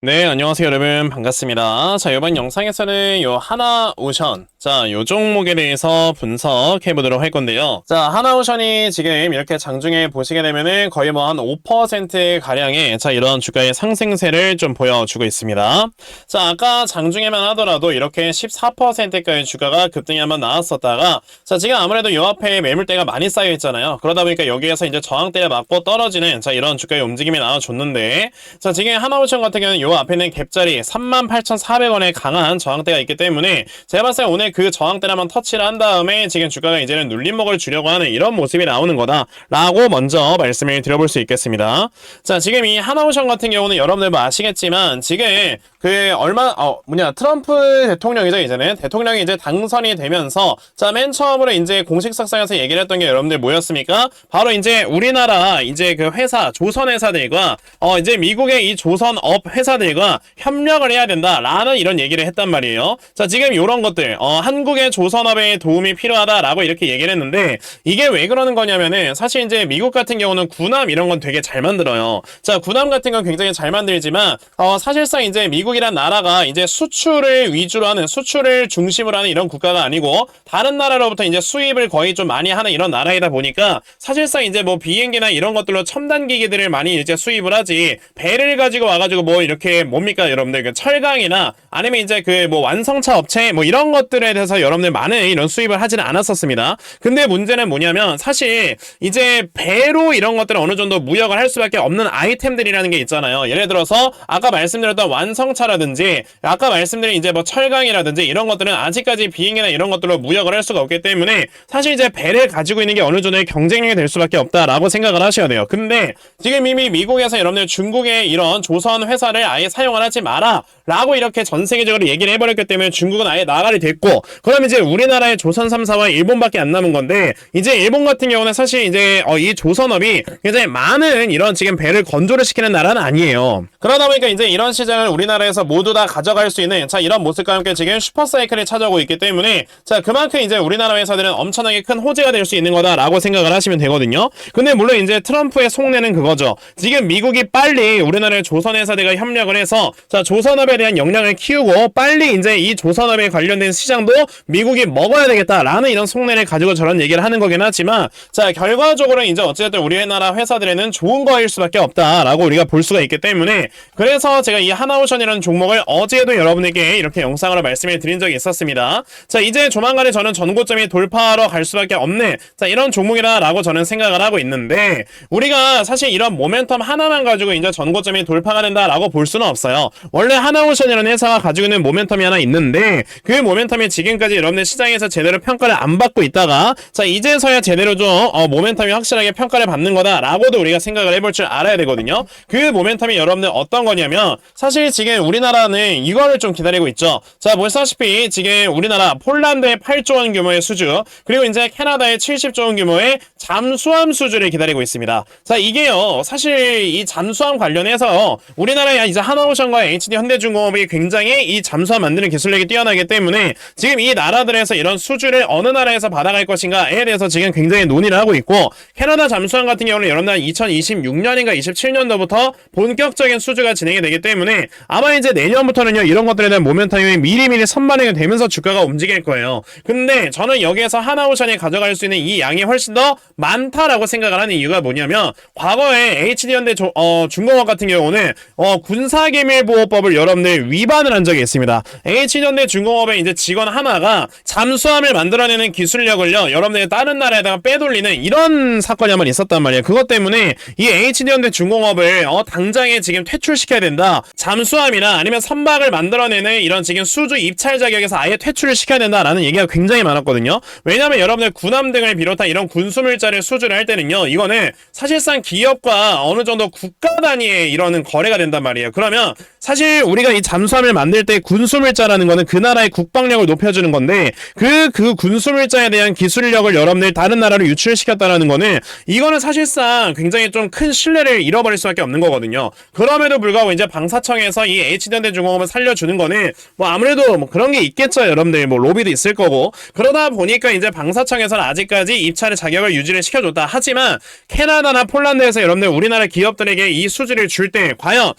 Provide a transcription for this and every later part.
네, 안녕하세요, 여러분. 반갑습니다. 자, 이번 영상에서는 요 하나오션, 자, 요 종목에 대해서 분석해 보도록 할 건데요. 자, 하나오션이 지금 이렇게 장중에 보시게 되면은 거의 뭐 한 5% 가량의 자, 이런 주가의 상승세를 좀 보여주고 있습니다. 자, 아까 장중에만 하더라도 이렇게 14%까지 주가가 급등이 한번 나왔었다가 자, 지금 아무래도 요 앞에 매물대가 많이 쌓여 있잖아요. 그러다 보니까 여기에서 이제 저항대를 맞고 떨어지는 자, 이런 주가의 움직임이 나와줬는데 자, 지금 하나오션 같은 경우는 요 앞에는 갭자리 38,400원의 강한 저항대가 있기 때문에 제가 봤을 때 오늘 그 저항대를 한번 터치를 한 다음에 지금 주가가 이제는 눌림목을 주려고 하는 이런 모습이 나오는 거다라고 먼저 말씀을 드려볼 수 있겠습니다. 자, 지금 이 하나오션 같은 경우는 여러분들 뭐 아시겠지만 지금 그 얼마 어 뭐냐 트럼프 대통령이죠 이제는 대통령이 이제 당선이 되면서 자 맨 처음으로 이제 공식 석상에서 얘기를 했던 게 여러분들 뭐였습니까? 바로 이제 우리나라 이제 그 회사 조선 회사들과 어 이제 미국의 이 조선업 회사 들과 협력을 해야 된다라는 이런 얘기를 했단 말이에요. 자 지금 이런 것들 어 한국의 조선업에 도움이 필요하다라고 이렇게 얘기를 했는데 이게 왜 그러는 거냐면은 사실 이제 미국 같은 경우는 군함 이런 건 되게 잘 만들어요. 자 군함 같은 건 굉장히 잘 만들지만 어 사실상 이제 미국이란 나라가 이제 수출을 위주로 하는 수출을 중심으로 하는 이런 국가가 아니고 다른 나라로부터 이제 수입을 거의 좀 많이 하는 이런 나라이다 보니까 사실상 이제 뭐 비행기나 이런 것들로 첨단 기기들을 많이 이제 수입을 하지 배를 가지고 와가지고 뭐 이렇게 뭡니까 여러분들 그 철강이나 아니면 이제 그 뭐 완성차 업체 뭐 이런 것들에 대해서 여러분들 많은 이런 수입을 하지는 않았었습니다. 근데 문제는 뭐냐면 사실 이제 배로 이런 것들을 어느 정도 무역을 할 수밖에 없는 아이템들이라는 게 있잖아요. 예를 들어서 아까 말씀드렸던 완성차라든지 아까 말씀드린 이제 뭐 철강이라든지 이런 것들은 아직까지 비행기나 이런 것들로 무역을 할 수가 없기 때문에 사실 이제 배를 가지고 있는 게 어느 정도의 경쟁력이 될 수밖에 없다라고 생각을 하셔야 돼요. 근데 지금 이미 미국에서 여러분들 중국의 이런 조선 회사를 아예 사용을 하지 마라 라고 이렇게 전 세계적으로 얘기를 해버렸기 때문에 중국은 아예 나가리 됐고 그럼 이제 우리나라의 조선 3사와 일본밖에 안 남은 건데 이제 일본 같은 경우는 사실 이제 어, 이 조선업이 굉장히 많은 이런 지금 배를 건조를 시키는 나라는 아니에요. 그러다 보니까 이제 이런 시장을 우리나라에서 모두 다 가져갈 수 있는 자 이런 모습과 함께 지금 슈퍼사이클이 찾아오고 있기 때문에 자 그만큼 이제 우리나라 회사들은 엄청나게 큰 호재가 될 수 있는 거다라고 생각을 하시면 되거든요. 근데 물론 이제 트럼프의 속내는 그거죠. 지금 미국이 빨리 우리나라의 조선 회사들과 협력을 해서 자 조선업에 대한 역량을 키우고 빨리 이제 이 조선업에 관련된 시장도 미국이 먹어야 되겠다라는 이런 속내를 가지고 저런 얘기를 하는 거긴 하지만 자 결과적으로 이제 어쨌든 우리나라 회사들에는 좋은 거일 수밖에 없다라고 우리가 볼 수가 있기 때문에 그래서 제가 이 하나오션이라는 종목을 어제도 여러분에게 이렇게 영상으로 말씀을 드린 적이 있었습니다. 자 이제 조만간에 저는 전고점이 돌파하러 갈 수밖에 없는 자 이런 종목이라라고 저는 생각을 하고 있는데 우리가 사실 이런 모멘텀 하나만 가지고 이제 전고점이 돌파가 된다라고 볼수 는 없어요. 원래 하나오션이라는 회사가 가지고 있는 모멘텀이 하나 있는데 그 모멘텀이 지금까지 여러분들 시장에서 제대로 평가를 안 받고 있다가 자 이제서야 제대로 좀 어, 모멘텀이 확실하게 평가를 받는 거다라고도 우리가 생각을 해볼 줄 알아야 되거든요. 그 모멘텀이 여러분들 어떤 거냐면 사실 지금 우리나라는 이거를 좀 기다리고 있죠. 자 보시다시피 지금 우리나라 폴란드의 8조 원 규모의 수주 그리고 이제 캐나다의 70조 원 규모의 잠수함 수주를 기다리고 있습니다. 자 이게요 사실 이 잠수함 관련해서 우리나라의 이제 하나오션과 HD 현대중공업이 굉장히 이 잠수함 만드는 기술력이 뛰어나기 때문에 지금 이 나라들에서 이런 수주를 어느 나라에서 받아갈 것인가에 대해서 지금 굉장히 논의를 하고 있고 캐나다 잠수함 같은 경우는 여러분들 2026년인가 27년도부터 본격적인 수주가 진행이 되기 때문에 아마 이제 내년부터는요 이런 것들에 대한 모멘텀이 미리미리 선반영이 되면서 주가가 움직일 거예요. 근데 저는 여기에서 하나오션이 가져갈 수 있는 이 양이 훨씬 더 많다라고 생각을 하는 이유가 뭐냐면 과거에 HD현대 조- 어, 중공업 같은 경우는 어, 군사 기밀보호법을 여러분들 위반을 한 적이 있습니다. HD현대 중공업의 이제 직원 하나가 잠수함을 만들어내는 기술력을요 여러분들 다른 나라에다가 빼돌리는 이런 사건이 한번 있었단 말이에요. 그것 때문에 이 HD현대 중공업을 어, 당장에 지금 퇴출시켜야 된다. 잠수함이나 아니면 선박을 만들어내는 이런 지금 수주 입찰 자격에서 아예 퇴출을 시켜야 된다라는 얘기가 굉장히 많았거든요. 왜냐하면 여러분들 군함 등을 비롯한 이런 군수물자를 수주를 할 때는요, 이거는 사실상 기업과 어느 정도 국가 단위의 이런 거래가 된단 말이에요. 그러면 사실 우리가 이 잠수함을 만들 때 군수물자라는 거는 그 나라의 국방력을 높여주는 건데 그그 군수물자에 대한 기술력을 여러분들 다른 나라로 유출시켰다라는 거는 이거는 사실상 굉장히 좀 큰 신뢰를 잃어버릴 수밖에 없는 거거든요. 그럼에도 불구하고 이제 방사청에서 이 H전대 중공업을 살려주는 거는 뭐 아무래도 뭐 그런 게 있겠죠, 여러분들 뭐 로비도 있을 거고 그러다 보니까 이제 방사청에서는 아직까지 입찰의 자격을 유지를 시켜줬다. 하지만 캐나다나 폴란드에서 여러분들 우리나라 기업들에게 이 수지를 줄 때 과연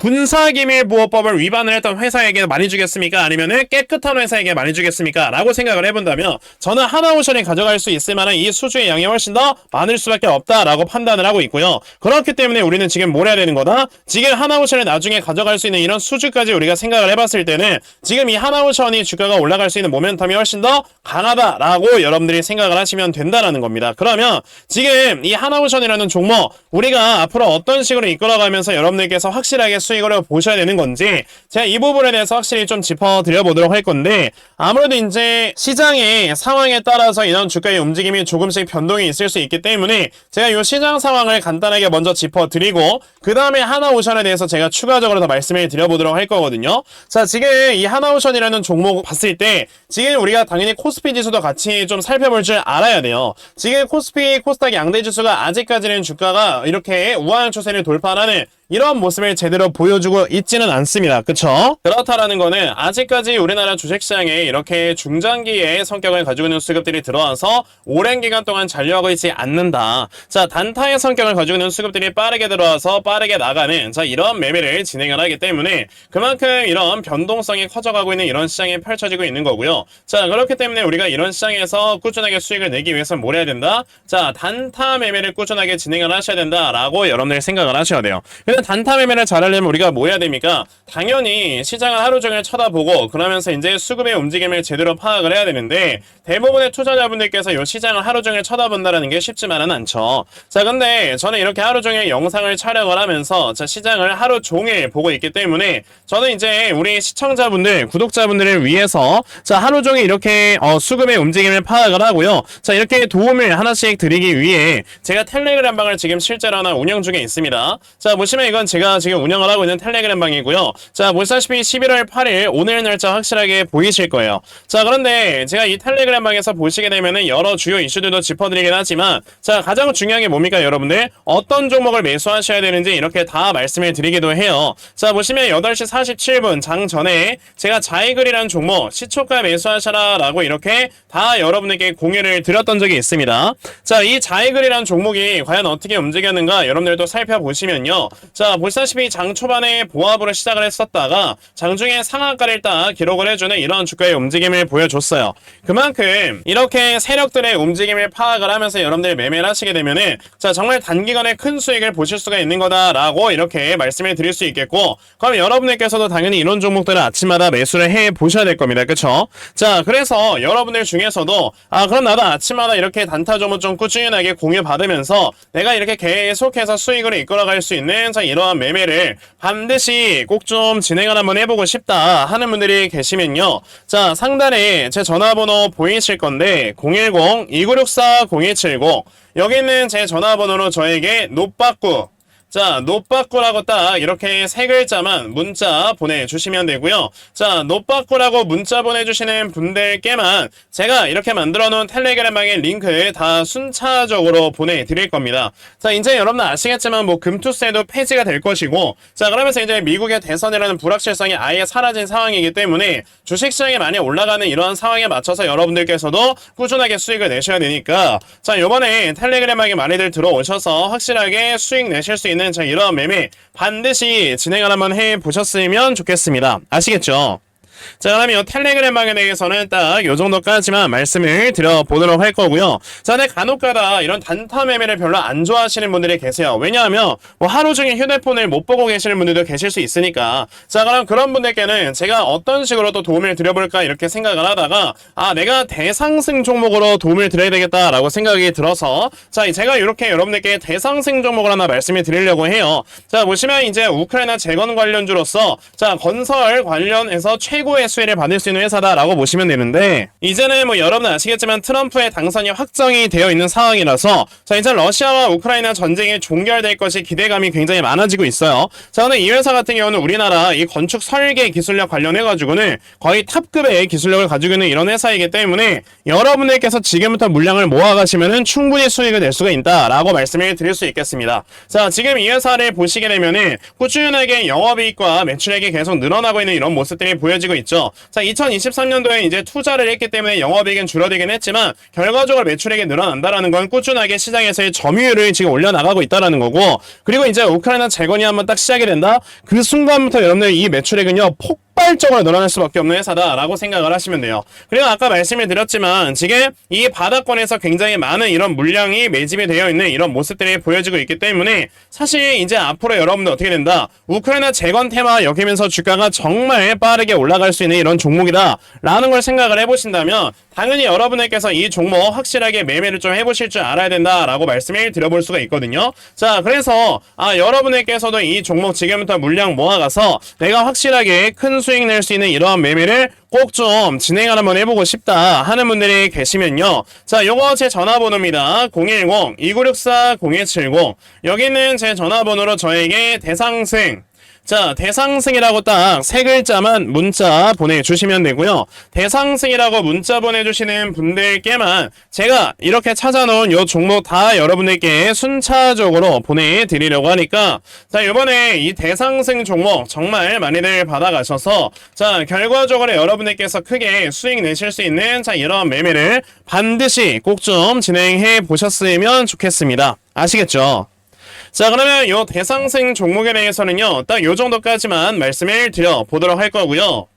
군사기밀보호법을 위반을 했던 회사에게 많이 주겠습니까? 아니면은 깨끗한 회사에게 많이 주겠습니까? 라고 생각을 해본다면 저는 하나오션이 가져갈 수 있을 만한 이 수주의 양이 훨씬 더 많을 수밖에 없다라고 판단을 하고 있고요. 그렇기 때문에 우리는 지금 뭘 해야 되는 거다? 지금 하나오션을 나중에 가져갈 수 있는 이런 수주까지 우리가 생각을 해봤을 때는 지금 이 하나오션이 주가가 올라갈 수 있는 모멘텀이 훨씬 더 강하다라고 여러분들이 생각을 하시면 된다라는 겁니다. 그러면 지금 이 하나오션이라는 종목 우리가 앞으로 어떤 식으로 이끌어가면서 여러분들께서 확실하게 수익을 보셔야 되는 건지 제가 이 부분에 대해서 확실히 좀 짚어드려 보도록 할 건데 아무래도 이제 시장의 상황에 따라서 이런 주가의 움직임이 조금씩 변동이 있을 수 있기 때문에 제가 이 시장 상황을 간단하게 먼저 짚어드리고 그 다음에 하나오션에 대해서 제가 추가적으로 더 말씀을 드려보도록 할 거거든요. 자 지금 이 하나오션이라는 종목 봤을 때 지금 우리가 당연히 코스피 지수도 같이 좀 살펴볼 줄 알아야 돼요. 지금 코스피 코스닥 양대 지수가 아직까지는 주가가 이렇게 우하향 추세를 돌파하는 이런 모습을 제대로 보여주고 있지는 않습니다. 그쵸? 그렇다라는 거는 아직까지 우리나라 주식시장에 이렇게 중장기의 성격을 가지고 있는 수급들이 들어와서 오랜 기간 동안 잔류하고 있지 않는다. 자, 단타의 성격을 가지고 있는 수급들이 빠르게 들어와서 빠르게 나가는 자, 이런 매매를 진행을 하기 때문에 그만큼 이런 변동성이 커져가고 있는 이런 시장이 펼쳐지고 있는 거고요. 자, 그렇기 때문에 우리가 이런 시장에서 꾸준하게 수익을 내기 위해서는 뭘 해야 된다? 자, 단타 매매를 꾸준하게 진행을 하셔야 된다라고 여러분들이 생각을 하셔야 돼요. 근데 단타 매매를 잘하려면 우리가 뭐 해야 됩니까? 당연히 시장을 하루 종일 쳐다보고 그러면서 이제 수급의 움직임을 제대로 파악을 해야 되는데 대부분의 투자자분들께서 이 시장을 하루 종일 쳐다본다는 게 쉽지만은 않죠. 자, 근데 저는 이렇게 하루 종일 영상을 촬영을 하면서 자, 시장을 하루 종일 보고 있기 때문에 저는 이제 우리 시청자분들, 구독자분들을 위해서 자, 하루 종일 이렇게 어, 수급의 움직임을 파악을 하고요. 자, 이렇게 도움을 하나씩 드리기 위해 제가 텔레그램 방을 지금 실제로 하나 운영 중에 있습니다. 자, 보시면 이건 제가 지금 운영을 하고 있는 텔레그램 방이고요. 자, 보시다시피 11월 8일 오늘 날짜 확실하게 보이실 거예요. 자, 그런데 제가 이 텔레그램 방에서 보시게 되면은 여러 주요 이슈들도 짚어드리긴 하지만 자, 가장 중요한 게 뭡니까, 여러분들? 어떤 종목을 매수하셔야 되는지 이렇게 다 말씀을 드리기도 해요. 자, 보시면 8시 47분 장 전에 제가 자이글이라는 종목 시초가 매수하셔라 라고 이렇게 다 여러분에게 공유를 드렸던 적이 있습니다. 자, 이 자이글이라는 종목이 과연 어떻게 움직였는가 여러분들도 살펴보시면요. 자, 보시다시피 장 초반에 보합으로 시작을 했었다가 장중에 상한가를 딱 기록을 해주는 이런 주가의 움직임을 보여줬어요. 그만큼 이렇게 세력들의 움직임을 파악을 하면서 여러분들이 매매를 하시게 되면은 자, 정말 단기간에 큰 수익을 보실 수가 있는 거다라고 이렇게 말씀을 드릴 수 있겠고 그럼 여러분들께서도 당연히 이런 종목들을 아침마다 매수를 해 보셔야 될 겁니다. 그쵸? 자, 그래서 여러분들 중에서도 아, 그럼 나도 아침마다 이렇게 단타 종목 좀 꾸준하게 공유 받으면서 내가 이렇게 계속해서 수익을 이끌어갈 수 있는 자, 이러한 매매를 반드시 꼭 좀 진행을 한번 해보고 싶다 하는 분들이 계시면요. 자, 상단에 제 전화번호 보이실 건데 010-2964-0170 여기 있는 제 전화번호로 저에게 노빠꾸 자, 노빠꾸라고 딱 이렇게 세 글자만 문자 보내주시면 되고요. 자, 노빠꾸라고 문자 보내주시는 분들께만 제가 이렇게 만들어 놓은 텔레그램방의 링크를 다 순차적으로 보내드릴 겁니다. 자, 이제 여러분 아시겠지만 뭐 금투세도 폐지가 될 것이고 자, 그러면서 이제 미국의 대선이라는 불확실성이 아예 사라진 상황이기 때문에 주식시장이 많이 올라가는 이러한 상황에 맞춰서 여러분들께서도 꾸준하게 수익을 내셔야 되니까 자, 요번에 텔레그램방에 많이들 들어오셔서 확실하게 수익 내실 수 있는 자, 이러한 매매 반드시 진행을 한번 해 보셨으면 좋겠습니다. 아시겠죠? 자, 그러면 이 텔레그램 방에 대해서는 딱 요 정도까지만 말씀을 드려보도록 할 거고요. 자, 근데 간혹가다 이런 단타 매매를 별로 안 좋아하시는 분들이 계세요. 왜냐하면 뭐 하루 종일 휴대폰을 못 보고 계시는 분들도 계실 수 있으니까. 자, 그럼 그런 분들께는 제가 어떤 식으로 또 도움을 드려볼까 이렇게 생각을 하다가 아, 내가 대상승 종목으로 도움을 드려야 되겠다라고 생각이 들어서 자, 제가 이렇게 여러분들께 대상승 종목을 하나 말씀을 드리려고 해요. 자, 보시면 이제 우크라이나 재건 관련주로서 자, 건설 관련해서 최고 최고의 수혜를 받을 수 있는 회사다라고 보시면 되는데 이제는 뭐 여러분 아시겠지만 트럼프의 당선이 확정이 되어 있는 상황이라서 자 이제 러시아와 우크라이나 전쟁이 종결될 것이 기대감이 굉장히 많아지고 있어요. 자 근데 이 회사 같은 경우는 우리나라 이 건축 설계 기술력 관련해 가지고는 거의 탑급의 기술력을 가지고 있는 이런 회사이기 때문에 여러분들께서 지금부터 물량을 모아가시면은 충분히 수익을 낼 수가 있다라고 말씀을 드릴 수 있겠습니다. 자 지금 이 회사를 보시게 되면은 꾸준하게 영업이익과 매출액이 계속 늘어나고 있는 이런 모습들이 보여지고 있죠. 자, 2023년도에 이제 투자를 했기 때문에 영업이익은 줄어들긴 했지만 결과적으로 매출액이 늘어난다라는 건 꾸준하게 시장에서의 점유율을 지금 올려나가고 있다라는 거고 그리고 이제 우크라이나 재건이 한번 딱 시작이 된다. 그 순간부터 여러분들 이 매출액은요 폭 폭발적으로 늘어날 수밖에 없는 회사다라고 생각을 하시면 돼요. 그리고 아까 말씀을 드렸지만 지금 이 바닥권에서 굉장히 많은 이런 물량이 매집이 되어 있는 이런 모습들이 보여지고 있기 때문에 사실 이제 앞으로 여러분들 어떻게 된다? 우크라이나 재건 테마 엮이면서 주가가 정말 빠르게 올라갈 수 있는 이런 종목이다라는 걸 생각을 해보신다면 당연히 여러분들께서 이 종목 확실하게 매매를 좀 해보실 줄 알아야 된다라고 말씀을 드려볼 수가 있거든요. 자, 그래서 아 여러분들께서도 이 종목 지금부터 물량 모아가서 내가 확실하게 큰 수익 낼 수 있는 이러한 매매를 꼭좀 진행을 한번 해보고 싶다 하는 분들이 계시면요. 자, 요거 제 전화번호입니다. 010-2964-0170 여기는 제 전화번호로 저에게 대상생 자, 대상승이라고 딱 세 글자만 문자 보내주시면 되고요. 대상승이라고 문자 보내주시는 분들께만 제가 이렇게 찾아놓은 요 종목 다 여러분들께 순차적으로 보내드리려고 하니까 자, 이번에 이 대상승 종목 정말 많이들 받아가셔서 자, 결과적으로 여러분들께서 크게 수익 내실 수 있는 자, 이런 매매를 반드시 꼭 좀 진행해 보셨으면 좋겠습니다. 아시겠죠? 자 그러면 요 대상생 종목에 대해서는요 딱 요 정도까지만 말씀을 드려 보도록 할 거고요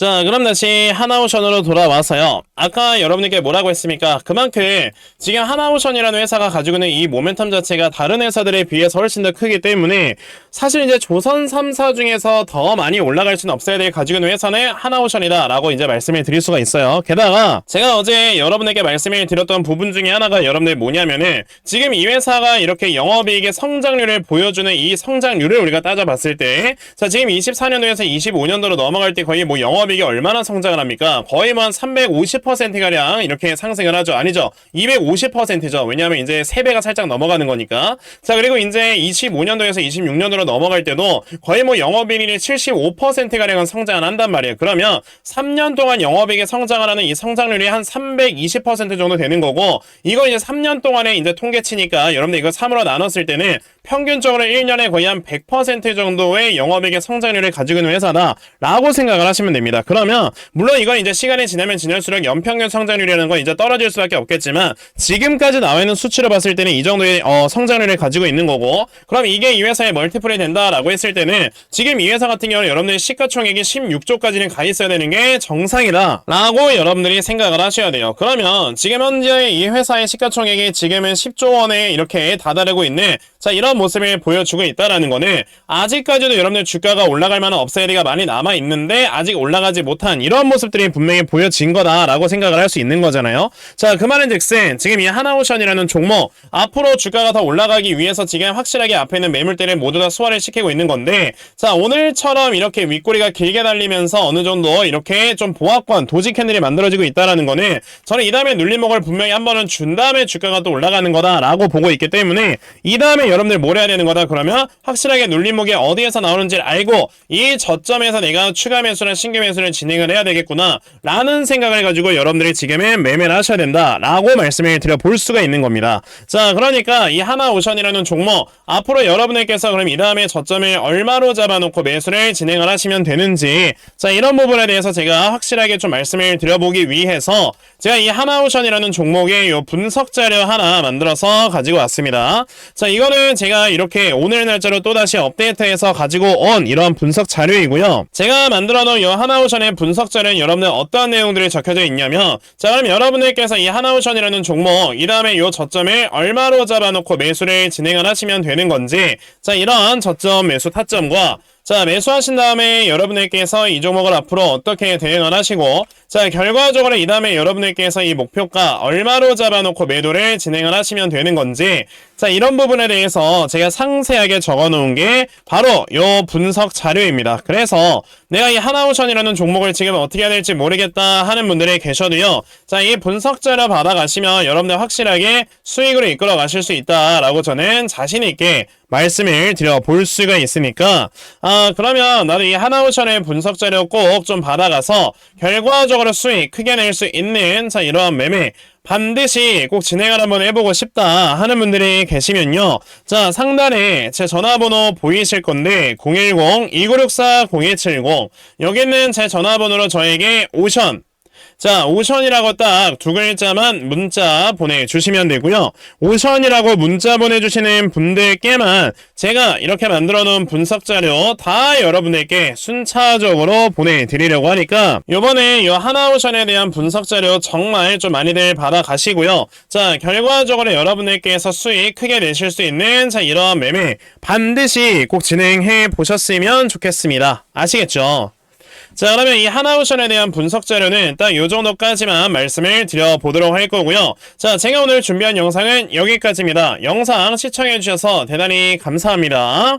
자 그럼 다시 하나오션으로 돌아와서요. 아까 여러분에게 뭐라고 했습니까? 그만큼 지금 하나오션이라는 회사가 가지고 있는 이 모멘텀 자체가 다른 회사들에 비해서 훨씬 더 크기 때문에 사실 이제 조선 3사 중에서 더 많이 올라갈 수는 없어야 될 가지고 있는 회사는 하나오션이다 라고 이제 말씀을 드릴 수가 있어요. 게다가 제가 어제 여러분에게 말씀을 드렸던 부분 중에 하나가 여러분들 뭐냐면은 지금 이 회사가 이렇게 영업이익의 성장률을 보여주는 이 성장률을 우리가 따져봤을 때 자 지금 24년도에서 25년도로 넘어갈 때 거의 뭐 영업 영업이익이 얼마나 성장을 합니까? 거의 뭐한 350%가량 이렇게 상승을 하죠. 아니죠. 250%죠. 왜냐하면 이제 3배가 살짝 넘어가는 거니까. 자, 그리고 이제 25년도에서 26년도로 넘어갈 때도 거의 뭐 영업이익이 75%가량은 성장을 한단 말이에요. 그러면 3년 동안 영업이익이 성장을 하는 이 성장률이 한 320% 정도 되는 거고, 이거 이제 3년 동안에 이제 통계치니까 여러분들 이거 3으로 나눴을 때는 평균적으로 1년에 거의 한 100% 정도의 영업이익의 성장률을 가지고 있는 회사다라고 생각을 하시면 됩니다. 그러면 물론 이건 이제 시간이 지나면 지날수록 연평균 성장률이라는 건 이제 떨어질 수밖에 없겠지만 지금까지 나와 있는 수치로 봤을 때는 이 정도의 어, 성장률을 가지고 있는 거고 그럼 이게 이 회사의 멀티플이 된다라고 했을 때는 지금 이 회사 같은 경우는 여러분들의 시가총액이 16조까지는 가 있어야 되는 게 정상이다 라고 여러분들이 생각을 하셔야 돼요. 그러면 지금 현재 이 회사의 시가총액이 지금은 10조 원에 이렇게 다다르고 있는 자 이런 모습을 보여주고 있다라는 거는 아직까지도 여러분들 주가가 올라갈 만한 업사이드가 많이 남아 있는데 아직 올라가지 못한 이런 모습들이 분명히 보여진 거다라고 생각을 할 수 있는 거잖아요. 자 그 말은즉슨 지금 이 하나오션이라는 종목 앞으로 주가가 더 올라가기 위해서 지금 확실하게 앞에 있는 매물대를 모두 다 소화를 시키고 있는 건데 자 오늘처럼 이렇게 윗꼬리가 길게 달리면서 어느 정도 이렇게 좀 보합권 도지 캔들이 만들어지고 있다라는 거는 저는 이 다음에 눌림목을 분명히 한 번은 준 다음에 주가가 또 올라가는 거다라고 보고 있기 때문에 이 다음에 여러분들 뭘 해야 되는 거다? 그러면 확실하게 눌림목이 어디에서 나오는지를 알고 이 저점에서 내가 추가 매수나 신규 매수를 진행을 해야 되겠구나 라는 생각을 가지고 여러분들이 지금은 매매를 하셔야 된다 라고 말씀을 드려 볼 수가 있는 겁니다. 자 그러니까 이 하나오션이라는 종목 앞으로 여러분들께서 그럼 이 다음에 저점을 얼마로 잡아놓고 매수를 진행을 하시면 되는지 자 이런 부분에 대해서 제가 확실하게 좀 말씀을 드려보기 위해서 제가 이 하나오션이라는 종목의 요 분석 자료 하나 만들어서 가지고 왔습니다. 자 이거는 제가 이렇게 오늘 날짜로 또다시 업데이트해서 가지고 온 이런 분석 자료이고요. 제가 만들어 놓은 이 하나오션의 분석 자료는 여러분들 어떠한 내용들이 적혀져 있냐면 자 그럼 여러분들께서 이 하나오션이라는 종목 이 다음에 이 저점을 얼마로 잡아놓고 매수를 진행을 하시면 되는 건지 자 이런 저점 매수 타점과 자, 매수하신 다음에 여러분들께서 이 종목을 앞으로 어떻게 대응을 하시고, 자, 결과적으로 이 다음에 여러분들께서 이 목표가 얼마로 잡아놓고 매도를 진행을 하시면 되는 건지, 자, 이런 부분에 대해서 제가 상세하게 적어 놓은 게 바로 요 분석 자료입니다. 그래서 내가 이 하나오션이라는 종목을 지금 어떻게 해야 될지 모르겠다 하는 분들이 계셔도요. 자, 이 분석 자료 받아가시면 여러분들 확실하게 수익으로 이끌어 가실 수 있다라고 저는 자신 있게 말씀을 드려 볼 수가 있으니까 아 그러면 나도 이 하나오션의 분석 자료 꼭 좀 받아가서 결과적으로 수익 크게 낼 수 있는 자 이러한 매매 반드시 꼭 진행을 한번 해보고 싶다 하는 분들이 계시면요. 자, 상단에 제 전화번호 보이실 건데, 010-2964-0170. 여기는 제 전화번호로 저에게 오션, 자, 오션이라고 딱 두 글자만 문자 보내주시면 되고요. 오션이라고 문자 보내주시는 분들께만 제가 이렇게 만들어 놓은 분석 자료 다 여러분들께 순차적으로 보내드리려고 하니까 요번에 이 하나오션에 대한 분석 자료 정말 좀 많이들 받아가시고요. 자, 결과적으로 여러분들께서 수익 크게 내실 수 있는 자, 이러한 매매 반드시 꼭 진행해 보셨으면 좋겠습니다. 아시겠죠? 자, 그러면 이 하나오션에 대한 분석 자료는 딱 요 정도까지만 말씀을 드려보도록 할 거고요. 자, 제가 오늘 준비한 영상은 여기까지입니다. 영상 시청해주셔서 대단히 감사합니다.